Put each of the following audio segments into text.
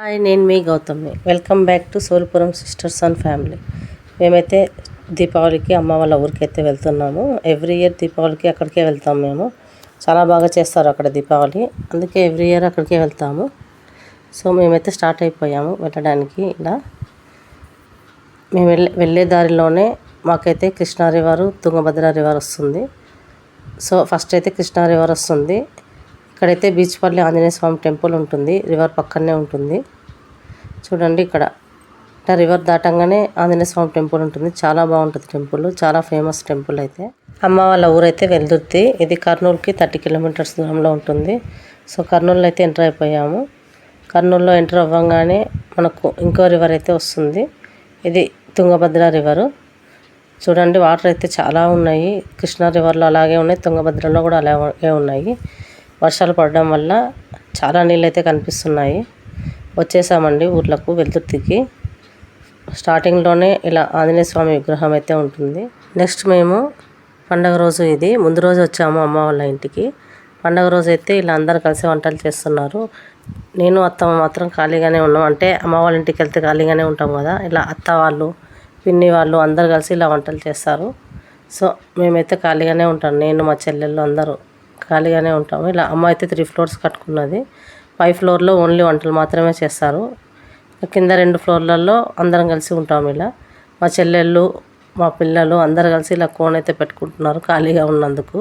Hi నేను మీ గౌతమ్ని welcome back to Solpuram sisters and family. మేమైతే దీపావళికి అమ్మ వాళ్ళ ఊరికి అయితే వెళ్తున్నాము. ఎవ్రీ ఇయర్ దీపావళికి అక్కడికే వెళ్తాం మేము. చాలా బాగా చేస్తారు అక్కడ దీపావళి. అందుకే ఎవ్రీ ఇయర్ అక్కడికే వెళ్తాము. సో మేమైతే స్టార్ట్ అయిపోయాము వెళ్ళడానికి ఇలా. మేము వెళ్ళే వెళ్ళే దారిలోనే మాకైతే కృష్ణా రివర్ తుంగభద్ర రివర్ వస్తుంది. సో ఫస్ట్ అయితే కృష్ణా రివర్ వస్తుంది. ఇక్కడైతే బీచ్పల్లి ఆంజనేయ స్వామి టెంపుల్ ఉంటుంది. రివర్ పక్కనే ఉంటుంది. చూడండి ఇక్కడ. ఇట్లా రివర్ దాటంగానే ఆంజనేయ స్వామి టెంపుల్ ఉంటుంది. చాలా బాగుంటుంది టెంపుల్. చాలా ఫేమస్ టెంపుల్ అయితే. అమ్మ వాళ్ళ ఊరైతే వెళ్తుంది ఇది కర్నూలుకి థర్టీ కిలోమీటర్స్ దూరంలో ఉంటుంది. సో కర్నూలులో అయితే ఎంటర్ అయిపోయాము. కర్నూలులో ఎంటర్ అవ్వగానే మనకు ఇంకో రివర్ అయితే వస్తుంది. ఇది తుంగభద్ర రివరు. చూడండి వాటర్ అయితే చాలా ఉన్నాయి. కృష్ణా రివర్లో అలాగే ఉన్నాయి. తుంగభద్రలో కూడా అలాగే ఉన్నాయి. వర్షాలు పడడం వల్ల చాలా నీళ్ళు అయితే కనిపిస్తున్నాయి. వచ్చేసామండి ఊర్లకు వెలుతుర్తికి స్టార్టింగ్లోనే ఇలా ఆంజనేయ స్వామి విగ్రహం అయితే ఉంటుంది. నెక్స్ట్ మేము పండగ రోజు ఇది. ముందు రోజు వచ్చాము అమ్మ వాళ్ళ ఇంటికి. పండగ రోజు అయితే ఇలా అందరు కలిసి వంటలు చేస్తున్నారు. నేను అత్త మాత్రం ఖాళీగానే ఉన్నాం. అంటే అమ్మ వాళ్ళ ఇంటికి వెళ్తే ఖాళీగానే ఉంటాం కదా. ఇలా అత్త వాళ్ళు పిన్ని వాళ్ళు అందరు కలిసి ఇలా వంటలు చేస్తారు. సో మేమైతే ఖాళీగానే ఉంటాం. నేను మా చెల్లెళ్ళు అందరూ. ఖాళీగానే ఉంటాము. ఇలా అమ్మ అయితే త్రీ ఫ్లోర్స్ కట్టుకున్నది. పై ఫ్లోర్లో ఓన్లీ వంటలు మాత్రమే చేస్తారు. కింద రెండు ఫ్లోర్లలో అందరం కలిసి ఉంటాము ఇలా. మా చెల్లెళ్ళు మా పిల్లలు అందరు కలిసి ఇలా కోన్ అయితే పెట్టుకుంటున్నారు ఖాళీగా ఉన్నందుకు.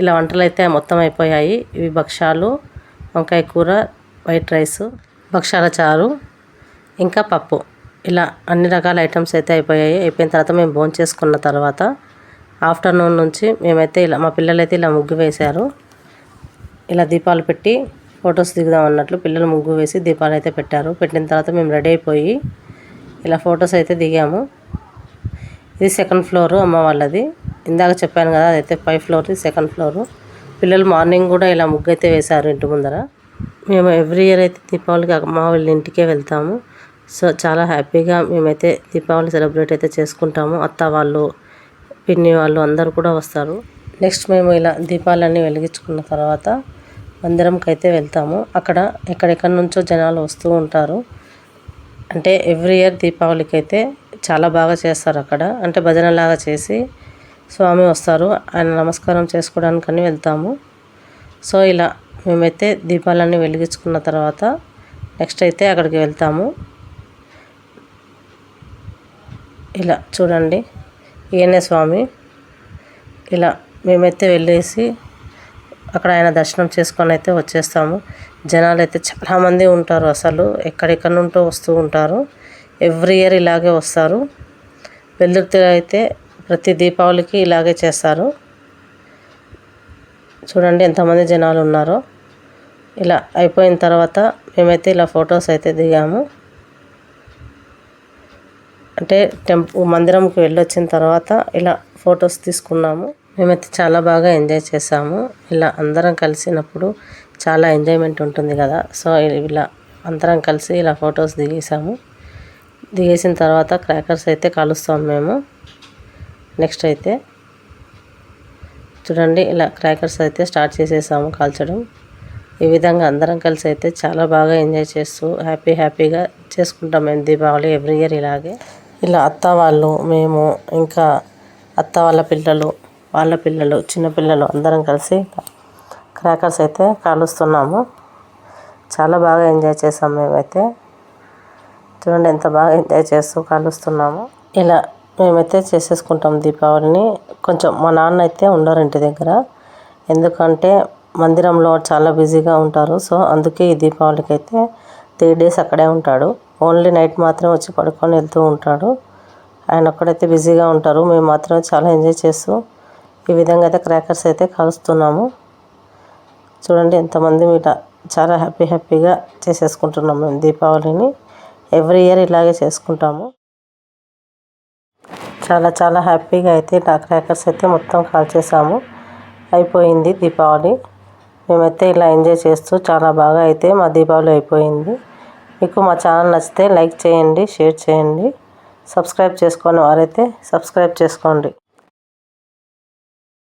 ఇలా వంటలు అయితే మొత్తం అయిపోయాయి. ఇవి భక్షాలు వంకాయ కూర వైట్ రైస్ భక్షాల చారు ఇంకా పప్పు. ఇలా అన్ని రకాల ఐటమ్స్ అయితే అయిపోయాయి. అయిపోయిన తర్వాత మేము భోజనం చేసుకున్న తర్వాత ఆఫ్టర్నూన్ నుంచి మేమైతే ఇలా మా పిల్లలైతే ఇలా ముగ్గు వేశారు. ఇలా దీపాలు పెట్టి ఫొటోస్ దిగుదాం అన్నట్లు పిల్లలు ముగ్గు వేసి దీపాలు అయితే పెట్టారు. పెట్టిన తర్వాత మేము రెడీ అయిపోయి ఇలా ఫొటోస్ అయితే దిగాము. ఇది సెకండ్ ఫ్లోరు అమ్మ వాళ్ళది. ఇందాక చెప్పాను కదా అదైతే ఫైవ్ ఫ్లోర్ సెకండ్ ఫ్లోరు. పిల్లలు మార్నింగ్ కూడా ఇలా ముగ్గు అయితే వేశారు ఇంటి ముందర. మేము ఎవ్రీ ఇయర్ అయితే దీపావళికి అమ్మ వాళ్ళ ఇంటికే వెళ్తాము. సో చాలా హ్యాపీగా మేమైతే దీపావళి సెలబ్రేట్ అయితే చేసుకుంటాము. అత్త వాళ్ళు పిన్ని వాళ్ళు అందరూ కూడా వస్తారు. నెక్స్ట్ మేము ఇలా దీపాలన్నీ వెలిగించుకున్న తర్వాత మందిరంకి అయితే వెళ్తాము. అక్కడ ఎక్కడెక్కడి నుంచో జనాలు వస్తూ ఉంటారు. అంటే ఎవ్రీ ఇయర్ దీపావళికి అయితే చాలా బాగా చేస్తారు అక్కడ. అంటే భజనలాగా చేసి స్వామి వస్తారు. ఆయన నమస్కారం చేసుకోవడానికని వెళ్తాము. సో ఇలా మేమైతే దీపాలన్నీ వెలిగించుకున్న తర్వాత నెక్స్ట్ అయితే అక్కడికి వెళ్తాము. ఇలా చూడండి. ఈయనే స్వామి. ఇలా మేమైతే వెళ్ళేసి అక్కడ ఆయన దర్శనం చేసుకొని అయితే వచ్చేస్తాము. జనాలు అయితే చాలామంది ఉంటారు అసలు. ఎక్కడెక్కడి నుంటో వస్తూ ఉంటారు. ఎవ్రీ ఇయర్ ఇలాగే వస్తారు. వెల్లుర్తి అయితే ప్రతి దీపావళికి ఇలాగే చేస్తారు. చూడండి ఎంతమంది జనాలు ఉన్నారో. ఇలా అయిపోయిన తర్వాత మేమైతే ఇలా ఫొటోస్ అయితే దిగాము. అంటే టెంపు మందిరంకి వెళ్ళొచ్చిన తర్వాత ఇలా ఫొటోస్ తీసుకున్నాము. మేమైతే చాలా బాగా ఎంజాయ్ చేసాము ఇలా అందరం కలిసినప్పుడు చాలా ఎంజాయ్మెంట్ ఉంటుంది కదా. సో ఇలా అందరం కలిసి ఇలా ఫొటోస్ దిగేసాము దిగేసిన తర్వాత క్రాకర్స్ అయితే కాలుస్తాం మేము. నెక్స్ట్ అయితే చూడండి ఇలా క్రాకర్స్ అయితే స్టార్ట్ చేసేసాము కాల్చడం. ఈ విధంగా అందరం కలిసి అయితే చాలా బాగా ఎంజాయ్ చేస్తూ హ్యాపీ హ్యాపీగా చేసుకుంటాం మేము దీపావళి ఎవ్రీ ఇయర్ ఇలాగే. ఇలా అత్త వాళ్ళు మేము ఇంకా అత్త వాళ్ళ పిల్లలు వాళ్ళ పిల్లలు చిన్నపిల్లలు అందరం కలిసి క్రాకర్స్ అయితే కాలుస్తున్నాము. చాలా బాగా ఎంజాయ్ చేసాం మేమైతే. చూడండి ఎంత బాగా ఎంజాయ్ చేస్తూ కాలుస్తున్నాము. ఇలా మేమైతే చేసేసుకుంటాం దీపావళిని. కొంచెం మా నాన్న అయితే ఉండరు ఇంటి దగ్గర. ఎందుకంటే మందిరంలో చాలా బిజీగా ఉంటారు. సో అందుకే ఈ దీపావళికి అయితే త్రీ డేస్ అక్కడే ఉంటాడు. ఓన్లీ నైట్ మాత్రం వచ్చి పడుకొని వెళ్తూ ఉంటాడు. ఆయన ఒక్కడైతే బిజీగా ఉంటారు. మేము మాత్రం చాలా ఎంజాయ్ చేస్తూ ఈ విధంగా అయితే క్రాకర్స్ అయితే కలుస్తున్నాము. చూడండి ఎంతమంది మీట చాలా హ్యాపీ హ్యాపీగా చేసేసుకుంటున్నాం మేము దీపావళిని. ఎవ్రీ ఇయర్ ఇలాగే చేసుకుంటాము. చాలా చాలా హ్యాపీగా అయితే నా క్రాకర్స్ అయితే మొత్తం కాల్చేసాము అయిపోయింది దీపావళి. మేమైతే ఇలా ఎంజాయ్ చేస్తూ చాలా బాగా అయితే మా దీపావళి అయిపోయింది. మీకు మా ఛానల్ నచ్చితే లైక్ చేయండి షేర్ చేయండి సబ్స్క్రైబ్ చేసుకోని వారైతే సబ్స్క్రైబ్ చేసుకోండి.